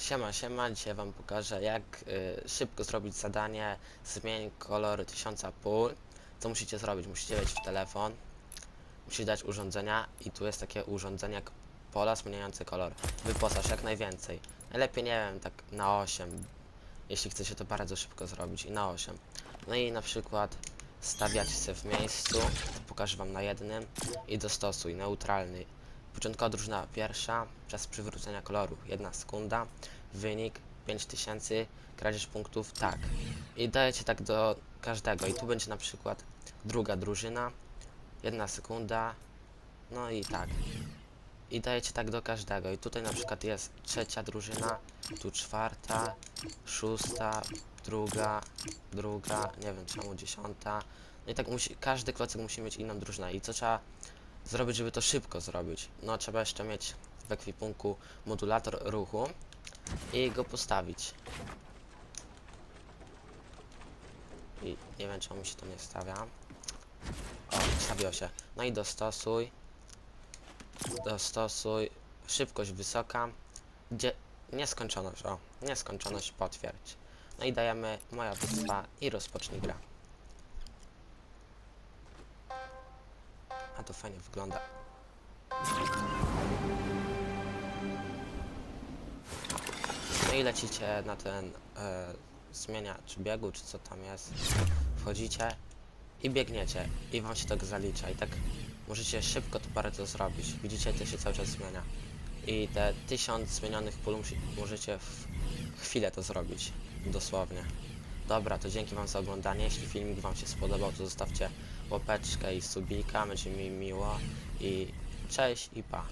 Siema, siema, dzisiaj wam pokażę jak y, szybko zrobić zadanie zmień kolor tysiąca pól. Co musicie zrobić? Musicie wejść w telefon, musicie dać urządzenia i tu jest takie urządzenie jak pola zmieniające kolor. Wyposaż jak najwięcej. Najlepiej nie wiem, tak na 8, jeśli chcecie to bardzo szybko zrobić i na 8. No i na przykład stawiać się w miejscu, pokażę wam na jednym i dostosuj, neutralny. Początkowa drużyna pierwsza, czas przywrócenia koloru, jedna sekunda, wynik 5000, kradzież punktów, tak. I dajecie tak do każdego. I tu będzie na przykład druga drużyna, jedna sekunda, no i tak. I dajecie tak do każdego. I tutaj na przykład jest trzecia drużyna, tu czwarta, szósta, druga, druga, nie wiem czemu dziesiąta. No i tak musi, każdy klocek musi mieć inną drużynę. I co trzeba zrobić, żeby to szybko zrobić? No trzeba jeszcze mieć w ekwipunku modulator ruchu i go postawić. I nie wiem czemu mi się to nie stawia. O, stawiło się. No i dostosuj. Dostosuj. Szybkość wysoka. Gdzie nieskończoność, o, nieskończoność potwierdź. No i dajemy moja bitwa i rozpocznij gra. To fajnie wygląda. No i lecicie na ten e, zmieniacz biegu, czy co tam jest. Wchodzicie i biegniecie i wam się tak zalicza i tak możecie szybko to bardzo zrobić. Widzicie, to się cały czas zmienia. I te tysiąc zmienionych pól możecie w chwilę to zrobić. Dosłownie. Dobra, to dzięki wam za oglądanie. Jeśli filmik wam się spodobał, to zostawcie łapeczkę i subika, będzie mi miło. I cześć i pa.